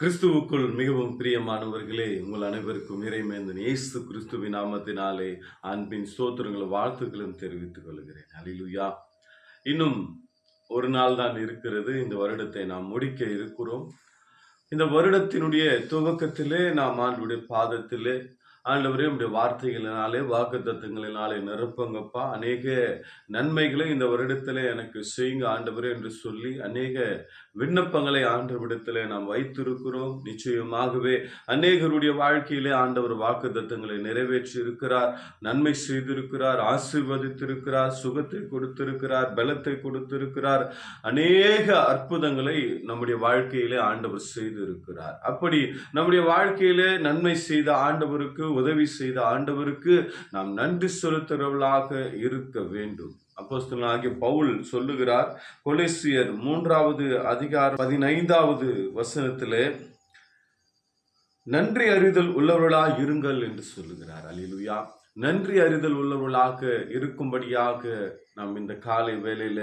கிறிஸ்துவுக்குள் மிகவும் பிரியமானவர்களே உங்கள் அனைவருக்கும் இறைமேந்தன் இயேசு கிறிஸ்துவின் நாமத்தினாலே அன்பின் ஸ்தோத்திரங்களும் வாழ்த்துக்களும் தெரிவித்துக் கொள்கிறேன். அலிலுயா இன்னும் ஒரு நாள் தான் இருக்கிறது. இந்த வருடத்தை நாம் முடிக்க இருக்கிறோம். இந்த வருடத்தினுடைய துவக்கத்திலே நாம் ஆண்டுடைய பாதத்திலே ஆண்டவரே உடைய வார்த்தைகளினாலே வாக்கு தத்துவங்களினாலே நிரப்புங்கப்பா. அநேக நன்மைகளை இந்த வருடத்திலே எனக்கு செய்யுங்க ஆண்டவரே என்று சொல்லி அநேக விண்ணப்பங்களை ஆண்டவரிடத்திலே நாம் வைத்திருக்கிறோம். நிச்சயமாகவே அநேகருடைய வாழ்க்கையிலே ஆண்டவர் வாக்கு தத்துவங்களை நிறைவேற்றி இருக்கிறார் நன்மை செய்திருக்கிறார் ஆசீர்வதித்திருக்கிறார் சுகத்தை கொடுத்திருக்கிறார் பலத்தை கொடுத்திருக்கிறார். அநேக அற்புதங்களை நம்முடைய வாழ்க்கையிலே ஆண்டவர் செய்திருக்கிறார். அப்படி நம்முடைய வாழ்க்கையிலே நன்மை செய்த ஆண்டவருக்கு உதவி செய்த ஆண்டவருக்கு நாம் நன்றி செலுத்துறவர்களாக இருக்க வேண்டும். அப்போஸ்தலனாகிய பவுல் சொல்லுகிறார் கொலேசியர் மூன்றாவது அதிகாரம் பதினைந்தாவது வசனத்திலே நன்றி அறிதல் உள்ளவர்களாக இருங்கள் என்று சொல்லுகிறார். அலிலுயா நன்றி அறிதல் உள்ளவர்களாக இருக்கும்படியாக நாம் இந்த காலை வேலையில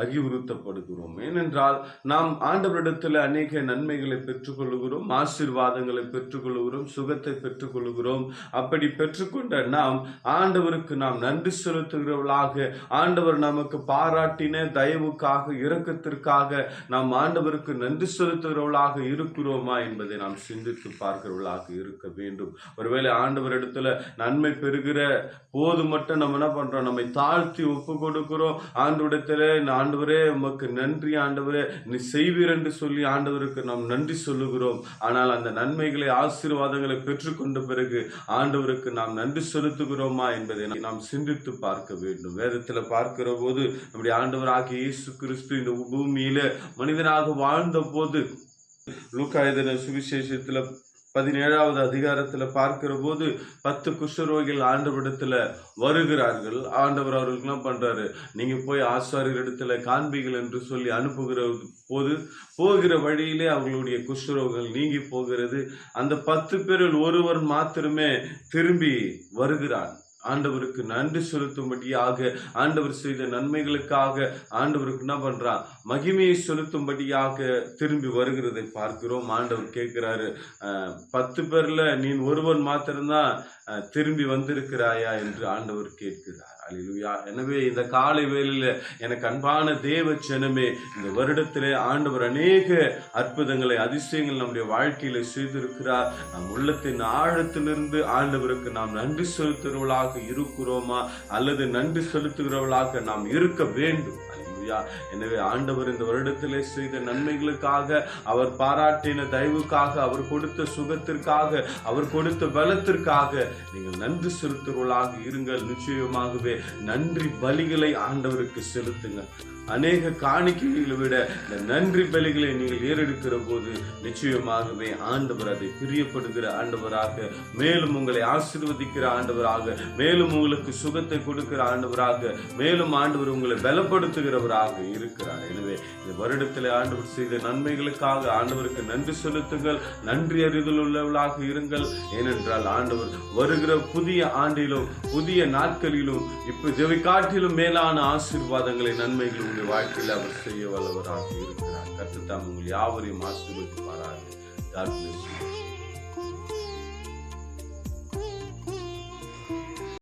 அறிவுறுத்தப்படுகிறோம். ஏனென்றால் நாம் ஆண்டவரிடத்தில் அநேக நன்மைகளை பெற்றுக்கொள்கிறோம் ஆசீர்வாதங்களை பெற்றுக்கொள்கிறோம் சுகத்தை பெற்றுக்கொள்கிறோம் அப்படி பெற்றுக்கொண்ட நாம் ஆண்டவருக்கு நாம் நன்றி செலுத்துகிறவர்களாக ஆண்டவர் நமக்கு பாராட்டின தயவுக்காக இரக்கத்திற்காக நாம் ஆண்டவருக்கு நன்றி செலுத்துகிறவர்களாக இருக்கிறோமா என்பதை நாம் சிந்தித்து பார்க்கிறவர்களாக இருக்க வேண்டும். ஒருவேளை ஆண்டவரிடத்துல நன்மை பெறுகிற போது மட்டும் நம்ம என்ன பண்றோம்? நம்மை தாழ்த்தி ஒப்பு கொடுக்கிறோம். ஆண்டவரிடத்துல ஆண்டவரே உமக்கு நன்றி ஆண்டவரே. நீ செய்வீர் என்று சொல்லி ஆண்டவருக்கு நாம் நன்றி சொல்லுகிறோம். ஆனால் அந்த நன்மைகளை ஆசீர்வாதங்களை பெற்றுக்கொண்ட பிறகு ஆண்டவருக்கு நாம் நன்றி செலுத்துகிறோமா என்பதை நாம் சிந்தித்து பார்க்க வேண்டும். வேதத்துல பார்க்கிற போது நம்முடைய ஆண்டவராகிய இயேசு கிறிஸ்து இந்த பூமியில மனிதனாக வாழ்ந்த போது லூக்காயுதன சுவிசேஷத்துல பதினேழாவது அதிகாரத்துல பார்க்கிற போது பத்து குஷ்டரோகிகள் ஆண்டவரிடத்துல வருகிறார்கள். ஆண்டவர் அவர்களுக்குலாம் பண்ணுறாரு பண்றாரு? நீங்க போய் ஆசாரியர் இடத்துல என்று சொல்லி அனுப்புகிற போது போகிற வழியிலே அவர்களுடைய குஷ்டரோகங்கள் நீங்கி போகிறது. அந்த பத்து பேரில் ஒருவர் மாத்திரமே திரும்பி வருகிறான். ஆண்டவருக்கு நன்றி செலுத்தும்படியாக ஆண்டவர் செய்த நன்மைகளுக்காக ஆண்டவருக்கு என்ன பண்றான் மகிமையை செலுத்தும்படியாக திரும்பி வருகிறதை பார்க்கிறோம். ஆண்டவர் கேட்கிறாரு பத்து பேர்ல நீ ஒருவன் மாத்திரம்தான் திரும்பி வந்திருக்கிறாயா? என்று ஆண்டவர் கேட்கிறார். அலிலுயா எனவே இந்த காலை வேலையில் எனக்கு அன்பான தேவ ஜனமே இந்த வருடத்திலே ஆண்டவர் அநேக அற்புதங்களை அதிசயங்கள் நம்முடைய வாழ்க்கையில செய்திருக்கிறார். நம் உள்ளத்தின் ஆழத்திலிருந்து ஆண்டவருக்கு நாம் நன்றி செலுத்துகிறவளாக இருக்கிறோமா? அல்லது நன்றி செலுத்துகிறவளாக நாம் இருக்க வேண்டும்? அல்லேலூயா எனவே ஆண்டவர் இந்த வருடத்திலே செய்த நன்மைகளுக்காக அவர் பாராட்டின தயவுக்காக அவர் கொடுத்த சுகத்திற்காக அவர் கொடுத்த பலத்திற்காக நீங்கள் நன்றி செலுத்துகிறவர்களாக இருங்கள். நிச்சயமாகவே நன்றி பலிகளை ஆண்டவருக்கு செலுத்துங்கள். அநேக காணிக்கைகளை விட இந்த நன்றி பலிகளை நீங்கள் ஏறெடுக்கிற போது நிச்சயமாகவே ஆண்டவர் அதை பிரியப்படுகிற ஆண்டவராக மேலும் உங்களை ஆசீர்வதிக்கிற ஆண்டவராக மேலும் உங்களுக்கு சுகத்தை கொடுக்கிற ஆண்டவராக மேலும் ஆண்டவர் உங்களை பலப்படுத்துகிறவராக இருக்கிறார். எனவே இந்த வருடத்தில் ஆண்டவர் செய்த நன்மைகளுக்காக ஆண்டவருக்கு நன்றி செலுத்துங்கள் நன்றி அறிதல் உள்ளவர்களாக இருங்கள். ஏனென்றால் ஆண்டவர் வருகிற புதிய ஆண்டிலும் புதிய நாட்களிலும் இப்போ இதை காட்டிலும் மேலான ஆசீர்வாதங்களை நன்மைகளும் உங்கள் வாழ்க்கையில் அவர் செய்ய வல்லவராக இருக்கிறார். கற்றுத்தாம் உங்கள் யாவரையும் ஆசீர்வதிப்பாராக.